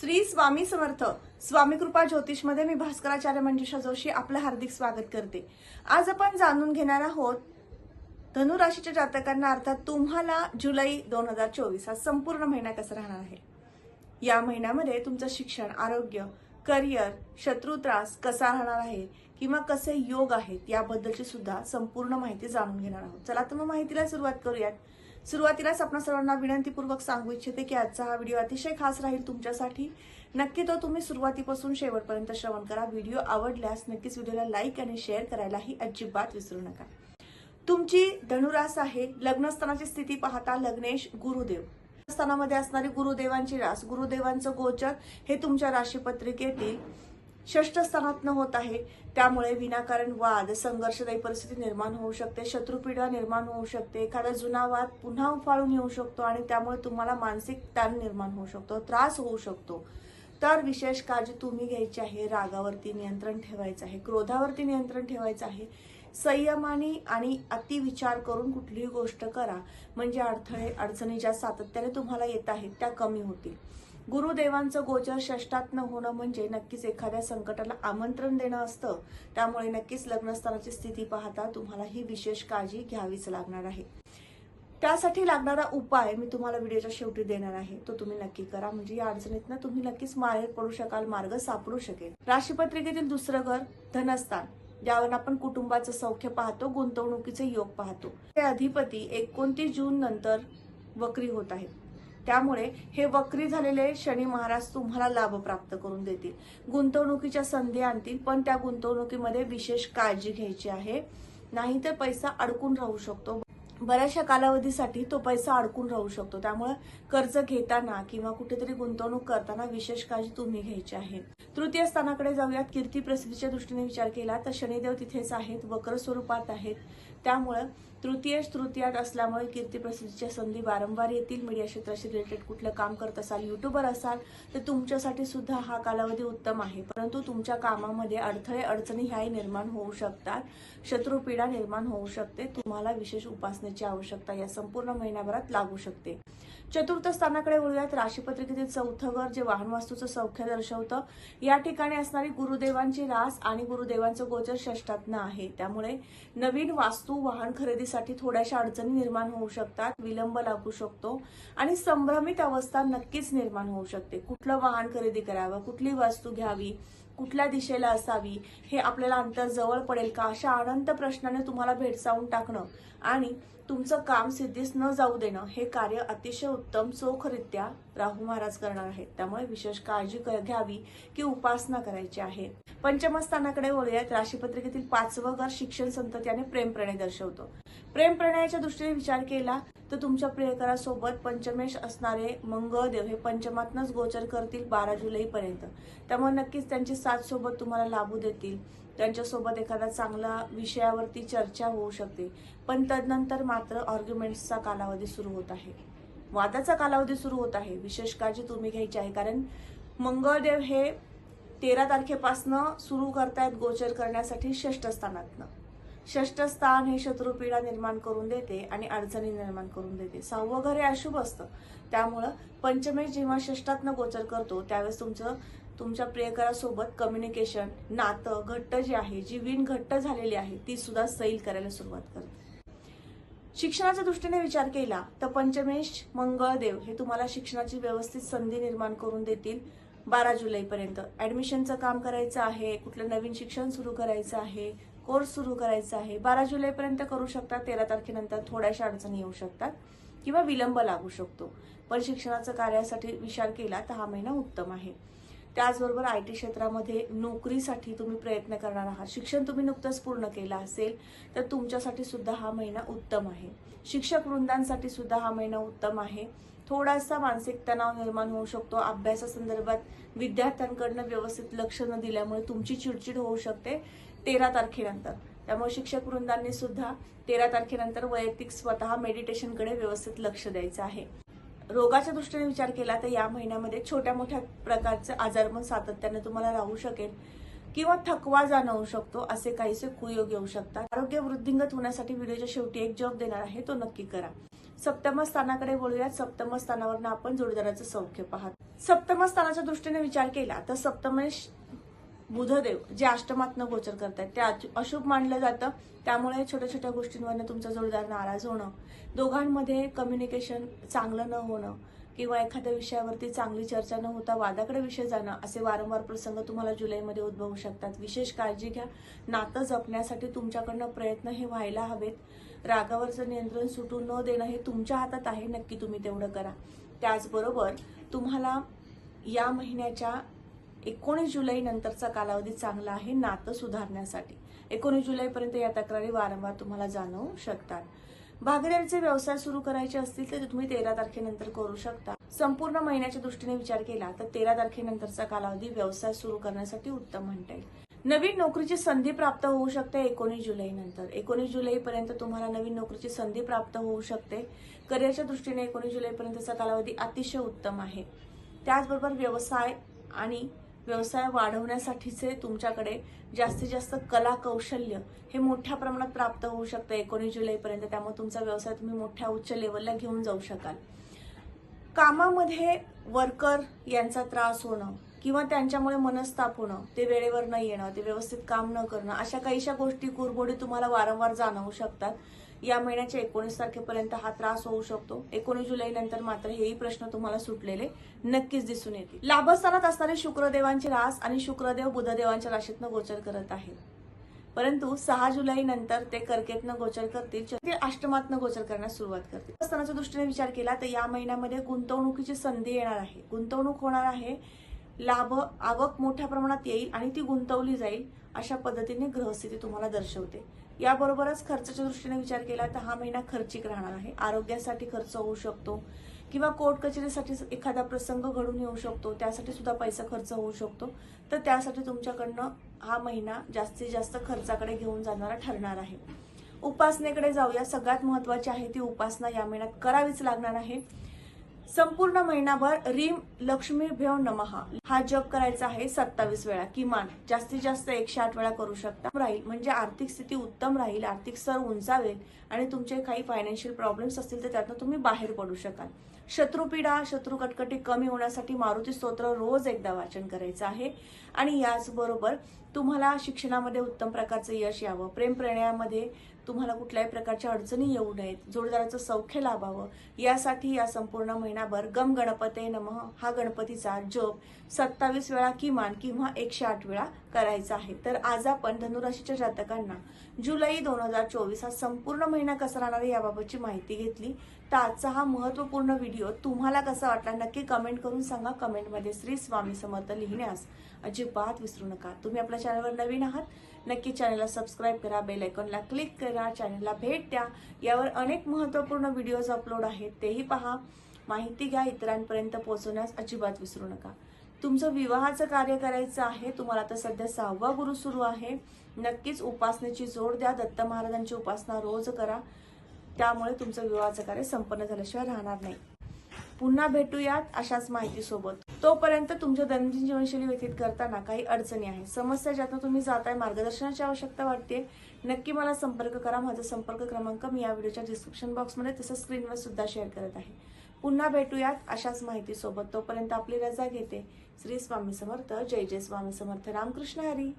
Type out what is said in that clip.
श्री स्वामी समर्थ स्वामी कृपा ज्योतिषमध्ये मी भास्कराचार्य मंजुषा जोशी आपलं हार्दिक स्वागत करते. आज आपण जाणून घेणार आहोत धनुराशीच्या जातकांना अर्थात तुम्हाला जुलै दोन हजार चोवीस हा संपूर्ण महिना कसा राहणार आहे? या महिन्यामध्ये तुमचं शिक्षण आरोग्य करिअर शत्रू त्रास कसा राहणार आहे? किंवा कसे योग आहेत? याबद्दलची सुद्धा संपूर्ण माहिती जाणून घेणार आहोत. चला तर मग माहितीला सुरुवात करूयात. सुरुवातीलाच आपण सर्वांना विनंतीपूर्वक सांगू इच्छिते की आजचा हा व्हिडिओ अतिशय खास राहील तुमच्यासाठी. नक्की तो तुम्ही सुरुवातीपासून शेवटपर्यंत श्रवण करा. व्हिडिओ आवडल्यास नक्कीच व्हिडिओला लाईक आणि शेअर करायलाही अजिबात विसरू नका. तुमची धनुरास आहे. लग्नस्थानाची स्थिती पाहता लग्नेश गुरुदेव. स्थानामध्ये असणारी गुरुदेवांची रास. गुरुदेवांचं गोचर हे तुमच्या राशीपत्रिकेतील षष्ठ स्थानात न होत आहे. त्यामुळे विनाकारण वाद संघर्षदायी परिस्थिती निर्माण होऊ शकते शत्रुपीडा निर्माण होऊ शकते एखादा जुना वाद पुन्हा उफाळून येऊ शकतो आणि त्यामुळे तुम्हाला मानसिक ताण निर्माण होऊ शकतो त्रास होऊ शकतो. तर विशेष काळजी तुम्ही घ्यायची आहे रागावरती नियंत्रण ठेवायचं आहे क्रोधावरती नियंत्रण ठेवायचं आहे. संयमाने आणि अतिविचार करून कुठलीही गोष्ट करा. म्हणजे अडथळे अडचणी ज्या सातत्याने तुम्हाला येत आहेत त्या कमी होतील. गुरुदेवांचं गोचर षष्टात न होणं म्हणजे नक्कीच एखाद्या संकटाला आमंत्रण देणं असतं. त्यामुळे नक्कीच लग्नस्थानाची स्थिती पाहता तुम्हाला ही विशेष काळजी घ्यावीच लागणार आहे. त्यासाठी लागणारा उपाय मी तुम्हाला व्हिडिओच्या शेवटी देणार आहे. तो तुम्ही नक्की करा. म्हणजे या अडचणीतनं तुम्ही नक्कीच मार्ग पडू शकाल मार्ग सापडू शकेल. राशीपत्रिकेतील दुसरं घर धनस्थान ज्यावर आपण कुटुंबाचं सौख्य पाहतो गुंतवणुकीचे योग पाहतो. ते अधिपती एकोणतीस जून नंतर वक्री होत आहेत. त्यामुळे हे वक्री झालेले शनी महाराज तुम्हाला लाभ प्राप्त करून देतील. गुंतवणुकीच्या संधी आणतील पण त्या गुंतवणुकीमध्ये विशेष काळजी घ्यायची आहे. नाहीतर पैसा अडकून राहू शकतो. बऱ्याचशा कालावधीसाठी तो पैसा अडकून राहू शकतो. त्यामुळे कर्ज घेताना किंवा कुठेतरी गुंतवणूक करताना विशेष काळजी तुम्ही घ्यायची आहे. तृतीय स्थानाकडे जाऊयात. कीर्ती प्रसिद्धीच्या दृष्टीने विचार केला तर शनिदेव तिथेच आहेत वक्र स्वरूपात आहेत. त्यामुळं तृतीय तृतीयात असल्यामुळे कीर्ती प्रसिद्धीच्या संधी वारंवार येतील. मीडिया क्षेत्राशी रिलेटेड कुठलं काम करत असाल युट्यूबर असाल तर तुमच्यासाठी सुद्धा हा कालावधी उत्तम आहे. परंतु तुमच्या कामामध्ये अडथळे अडचणी ह्याही निर्माण होऊ शकतात. शत्रुपीडा निर्माण होऊ शकते. तुम्हाला विशेष उपासनेची आवश्यकता या संपूर्ण महिन्याभरात लागू शकते. चतुर्थ स्थानाकडे वळूयात. राशीपत्रिकेतील चौथं घर जे वाहन वास्तूचं सौख्य दर्शवतं. या ठिकाणी असणारी गुरुदेवांची रास आणि गुरुदेवांचं गोचर षष्टातनं आहे. त्यामुळे नवीन वास्तू वाहन खरेदीसाठी थोड्याशा अडचणी निर्माण होऊ शकतात. विलंब लागू शकतो आणि संभ्रमित अवस्था नक्कीच निर्माण होऊ शकते. कुठलं वाहन खरेदी करावं? कुठली वस्तू घ्यावी? कुठल्या दिशेला असावी? हे आपल्याला अंतर जवळ पडेल का? अशा अनंत प्रश्नाने तुम्हाला भेडसावून टाकणं आणि तुमचं काम सिद्धीस न जाऊ देणं हे कार्य अतिशय उत्तम चोखरित्या राहू महाराज करणार आहेत. त्यामुळे विशेष काळजी क- घ्यावी की उपासना करायची आहे. पंचमस्थानाकडे वळूयात. राशीपत्रिकेतील पाचवं घर शिक्षण संतती आणि दर्शवतो. प्रेम प्रणयाच्या दृष्टीने विचार केला तर तुमच्या प्रियकरासोबत पंचमेश असणारे मंगळदेव हे पंचमातनच गोचर करतील बारा जुलैपर्यंत त्यामुळे नक्कीच त्यांची साथ सोबत तुम्हाला लाभू देतील. त्यांच्यासोबत एखादा चांगला विषयावरती चर्चा होऊ शकते. पण तदनंतर मात्र ऑर्ग्युमेंट्सचा कालावधी सुरू होत आहे. वादाचा कालावधी सुरू होत आहे. विशेष काळजी तुम्ही घ्यायची आहे. कारण मंगळदेव हे तेरा तारखेपासनं सुरू करतायत गोचर करण्यासाठी षष्ठ स्थानातनं. षष्ठ स्थान हे शत्रुपीडा निर्माण करून देते आणि अडचणी निर्माण करून देते. सहावं घर हे अशुभ असतं. त्यामुळं पंचमेश जेव्हा षष्टातनं गोचर करतो त्यावेळेस तुमचं तुमच्या प्रियकरासोबत कम्युनिकेशन नातं घट्ट जे आहे जी विण घट्ट झालेली आहे ती सुद्धा सैल करायला सुरुवात करते. शिक्षणाच्या दृष्टीने विचार केला तर पंचमेश मंगळदेव हे तुम्हाला शिक्षणाची व्यवस्थित संधी निर्माण करून देतील बारा जुलैपर्यंत. ॲडमिशनचं काम करायचं आहे कुठलं नवीन शिक्षण सुरू करायचं आहे कोर्स सुरू करायचा आहे. बारा जुलैपर्यंत करू शकता तेरा तारखेनंतर थोड्याशा अडचणी येऊ शकतात किंवा विलंब लागू शकतो. पण शिक्षणाचं कार्यासाठी विचार केला तर हा महिना उत्तम आहे. त्याचबरोबर आय टी क्षेत्रामध्ये नोकरीसाठी तुम्ही प्रयत्न करणार आहात. शिक्षण तुम्ही नुकतंच पूर्ण केलं असेल तर तुमच्यासाठी सुद्धा हा महिना उत्तम आहे. शिक्षक वृंदांसाठी सुद्धा हा महिना उत्तम आहे. थोडासा मानसिक तणाव निर्माण होऊ शकतो. अभ्यासासंदर्भात विद्यार्थ्यांकडनं व्यवस्थित लक्ष न दिल्यामुळे तुमची चिडचिड होऊ शकते. तेरा तारखेनंतर. त्यामुळे शिक्षक वृंदांनी सुद्धा तेरा तारखेनंतर वैयक्तिक स्वतः मेडिटेशनकडे व्यवस्थित लक्ष द्यायचं आहे. रोगाच्या दृष्टीने विचार केला तर या महिन्यामध्ये छोट्या मोठ्या प्रकारचे आजारपण सातत्याने तुम्हाला राहू शकेल किंवा थकवा जाणवू शकतो असे काहीसे कुयोग येऊ शकतात. आरोग्य वृद्धिंगत होण्यासाठी व्हिडिओच्या शेवटी एक जॉब देणार आहे तो नक्की करा. सप्तम स्थानाकडे बोलूयात सप्तम स्थानावरनं आपण जोडदाराचं सौख्य पाहत. सप्तम स्थानाच्या दृष्टीने विचार केला तर सप्तमेश बुधदेव जे अष्टमातनं गोचर करतात ते अचु- अशुभ मानलं जातं. त्यामुळे छोट्या छोट्या गोष्टींवरनं तुमचा जोरदार नाराज होणं दोघांमध्ये कम्युनिकेशन चांगलं न होणं किंवा एखाद्या विषयावरती चांगली चर्चा न होता वादाकडे विषय जाणं असे वारंवार प्रसंग तुम्हाला जुलैमध्ये उद्भवू शकतात. विशेष काळजी घ्या. नातं जपण्यासाठी तुमच्याकडनं प्रयत्न हे व्हायला हवेत. रागावरचं नियंत्रण सुटू न देणं हे तुमच्या हातात आहे. नक्की तुम्ही तेवढं करा. त्याचबरोबर तुम्हाला या महिन्याच्या एकोणीस जुलै नंतरचा कालावधी चांगला आहे नातं सुधारण्यासाठी. एकोणीस जुलैपर्यंत या तक्रारी वारंवार तुम्हाला जाणवू शकतात. भागीदारीचे व्यवसाय सुरू करायचे असतील तर तुम्ही तेरा तारखेनंतर करू शकता. संपूर्ण महिन्याच्या दृष्टीने विचार केला तर तेरा तारखेनंतरचा कालावधी व्यवसाय सुरू करण्यासाठी उत्तम म्हणता येईल. नवीन नोकरीची संधी प्राप्त होऊ शकते एकोणीस जुलै नंतर. एकोणीस जुलैपर्यंत तुम्हाला नवीन नोकरीची संधी प्राप्त होऊ शकते. करिअरच्या दृष्टीने एकोणीस जुलैपर्यंतचा कालावधी अतिशय उत्तम आहे. त्याचबरोबर व्यवसाय आणि व्यवसाय वाढवण्यासाठीचे तुमच्याकडे जास्तीत जास्त कला कौशल्य हे मोठ्या प्रमाणात प्राप्त होऊ शकतं. एकोणीस जुलैपर्यंत त्यामुळे तुमचा व्यवसाय तुम्ही मोठ्या उच्च लेवलला घेऊन जाऊ शकाल. कामामध्ये वर्कर यांचा त्रास होणं किंवा त्यांच्यामुळे मनस्ताप होणं ते वेळेवर न येणं ते व्यवस्थित काम न करणं अशा काहीशा गोष्टी कुरबोडी तुम्हाला वारंवार जाणवू शकतात. या महिन्याच्या एकोणीस तारखेपर्यंत हा त्रास होऊ शकतो. एकोणीस जुलै नंतर मात्र हेही प्रश्न तुम्हाला सुटलेले नक्कीच दिसून येतील. लाभस्थानात असणारे शुक्रदेवांची रास आणि शुक्रदेव बुधदेवांच्या राशीतनं गोचर करत आहेत. परंतु सहा जुलै नंतर ते कर्केतनं गोचर करतील ते अष्टमातनं गोचर करण्यास सुरुवात करतील. स्थानाच्या दृष्टीने विचार केला तर या महिन्यामध्ये गुंतवणुकीची संधी येणार आहे. गुंतवणूक होणार आहे लाभ आवक मोठ्या प्रमाणात येईल आणि ती गुंतवली जाईल अशा पद्धतीने ग्रहस्थिती तुम्हाला दर्शवते. याबरोबरच खर्चाच्या दृष्टीने विचार केला तर हा महिना खर्चिक राहणार आहे. आरोग्यासाठी खर्च होऊ शकतो किंवा कोर्ट कचेरीसाठी एखादा प्रसंग घडून येऊ शकतो त्यासाठी सुद्धा पैसा खर्च होऊ शकतो. तर त्यासाठी तुमच्याकडनं हा महिना जास्तीत जास्त खर्चाकडे घेऊन जाणारा ठरणार आहे. उपासनेकडे जाऊया. सगळ्यात महत्वाची आहे ती उपासना या महिन्यात करावीच लागणार आहे. संपूर्ण महिनाभर रीम लक्ष्मी भेव नमहा हा जप करायचा आहे सत्तावीस वेळा. किमान जास्तीत जास्त एकशे आठ वेळा करू शकता. राहील म्हणजे आर्थिक स्थिती उत्तम राहील आर्थिक स्तर उंचावेल आणि तुमचे काही फायनान्शियल प्रॉब्लेम्स असतील तर त्यातनं तुम्ही बाहेर पडू शकाल. शत्रुपीडा शत्रू कटकटी कमी होण्यासाठी मारुती स्तोत्र रोज एकदा वाचन करायचं आहे. आणि याचबरोबर तुम्हाला शिक्षणामध्ये उत्तम प्रकारचं यश यावं. प्रेम प्रणयामध्ये तुम्हाला कुठल्याही प्रकारच्या अडचणी येऊ नयेत. जोडदाराचं सौख्य लाभावं. यासाठी या संपूर्ण महिनाभर गम गणपते नमः हा गणपतीचा जप सत्तावीस वेळा किमान किंवा एकशे आठ वेळा करायचा आहे. तर आज आपण धनुराशीच्या जातकांना जुलै दोन हजार चोवीस हा संपूर्ण महिना कसा राहणार आहे याबाबतची माहिती घेतली. तर आजचा हा महत्त्वपूर्ण व्हिडिओ तुम्हाला कसा वाटला नक्की कमेंट करून सांगा. कमेंटमध्ये श्री स्वामी समर्थ लिहिण्यास अजिबात विसरू नका. तुम्ही आपल्या चॅनलवर नवीन आहात नक्की चॅनलला सबस्क्राईब करा बेल आयकॉनला क्लिक करा. करा चॅनलला भेट द्या. यावर अनेक महत्त्वपूर्ण व्हिडिओज अपलोड आहेत. तेही पहा. माहिती घ्या. इतरांपर्यंत पोहोचवण्यास अजिबात विसरू नका. तुमचं विवाहाचं कार्य करायचं आहे. तुम्हाला आता सध्या सहावा गुरु सुरू आहे. नक्कीच उपासनेची जोड द्या. दत्त महाराजांची उपासना रोज करा. त्यामुळे तुमचं विवाहाचं कार्य संपन्न झाल्याशिवाय राहणार नाही. पुन्हा भेटूयात अशाच माहितीसोबत. तोपर्यंत तुमच्या दैनंदिन जीवनशैली व्यतीत करताना काही अडचणी आहेत. समस्या ज्यातून तुम्ही जाताय मार्गदर्शनाची आवश्यकता वाटते नक्की मला संपर्क करा. माझा संपर्क क्रमांक मी या व्हिडिओच्या डिस्क्रिप्शन बॉक्समध्ये तसंच स्क्रीनवर सुद्धा शेअर करत आहे. पुन्हा भेटूयात अशाच माहितीसोबत. तोपर्यंत आपली रजा घेते. श्री स्वामी समर्थ. जय जय स्वामी समर्थ. रामकृष्ण हरी.